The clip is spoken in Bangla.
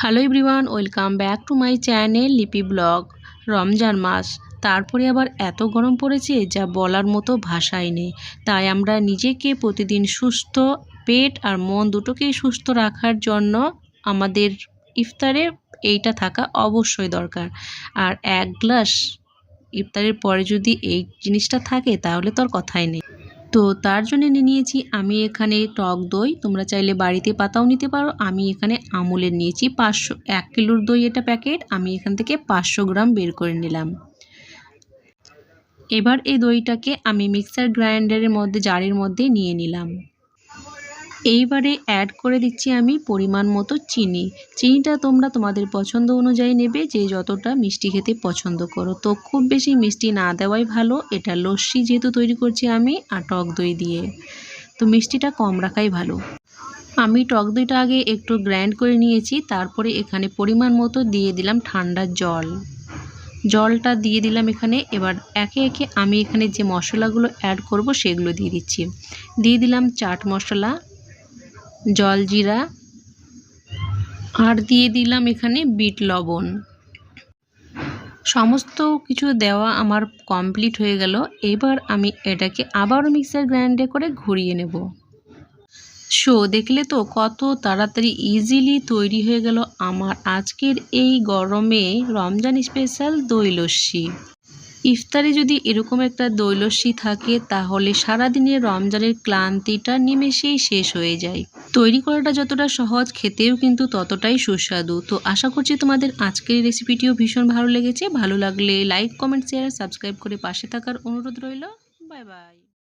Hello everyone, welcome back to my channel Lipi blog, Ramzan মাস। তারপরে আবার এত গরম পড়েছে যা বলার মতো ভাষাই নেই। তাই আমরা নিজেকে প্রতিদিন সুস্থ, পেট আর মন দুটোকেই সুস্থ রাখার জন্য আমাদের ইফতারে এইটা থাকা অবশ্যই দরকার। আর এক গ্লাস ইফতারের পরে যদি এই জিনিসটা থাকে তাহলে তো আর কথাই নেই। তো তার জন্য নিয়ে নিয়েছি, আমি এখানে টক দই, তোমরা চাইলে বাড়িতে পাতাও নিতে পারো। আমি এখানে আমুলের নিয়েছি পাঁচশো, এক কিলোর দই এটা প্যাকেট আমি এখান থেকে পাঁচশো গ্রাম বের করে নিলাম। এবার এই দইটাকে আমি মিক্সার গ্রাইন্ডারের মধ্যে জারের মধ্যে নিয়ে নিলাম। এইবারে অ্যাড করে দিচ্ছি আমি পরিমাণ মতো চিনি। চিনিটা তোমরা তোমাদের পছন্দ অনুযায়ী নেবে, যে যতটা মিষ্টি খেতে পছন্দ করো। তো খুব বেশি মিষ্টি না দেওয়াই ভালো। এটা লস্যি যেহেতু তৈরি করছি আমি আর টক দই দিয়ে। তো মিষ্টিটা কম রাখাই ভালো। আমি টক দইটা আগে একটু গ্রাইন্ড করে নিয়েছি, তারপরে এখানে পরিমাণ মতো দিয়ে দিলাম ঠান্ডা জল। জলটা দিয়ে দিলাম এখানে। এবার একে একে আমি এখানে যে মশলাগুলো অ্যাড করব সেগুলো দিয়ে দিচ্ছি। দিয়ে দিলাম চাট মশলা জলজিরা আর দিয়ে দিলাম এখানে বিট লবণ। সমস্ত কিছু দেওয়া আমার কমপ্লিট হয়ে গেল। এবার আমি এটাকে আবারও মিক্সার গ্রাইন্ডে করে ঘুরিয়ে নেব। শো, দেখলে তো কত তাড়াতাড়ি ইজিলি তৈরি হয়ে গেল আমার আজকের এই গরমে রমজান স্পেশাল দই লস্যি। ইফতারে যদি এরকম একটা দই থাকে, তাহলে সারাদিনের রমজানের ক্লান্তিটা নিমেষেই শেষ হয়ে যায়। তৈরি করাটা যতটা সহজ, খেতেও কিন্তু ততটাই সুস্বাদু। তো আশা করছি তোমাদের আজকের রেসিপিটিও ভীষণ ভালো লেগেছে। ভালো লাগলে লাইক কমেন্ট শেয়ার সাবস্ক্রাইব করে পাশে থাকার অনুরোধ রইল। Bye bye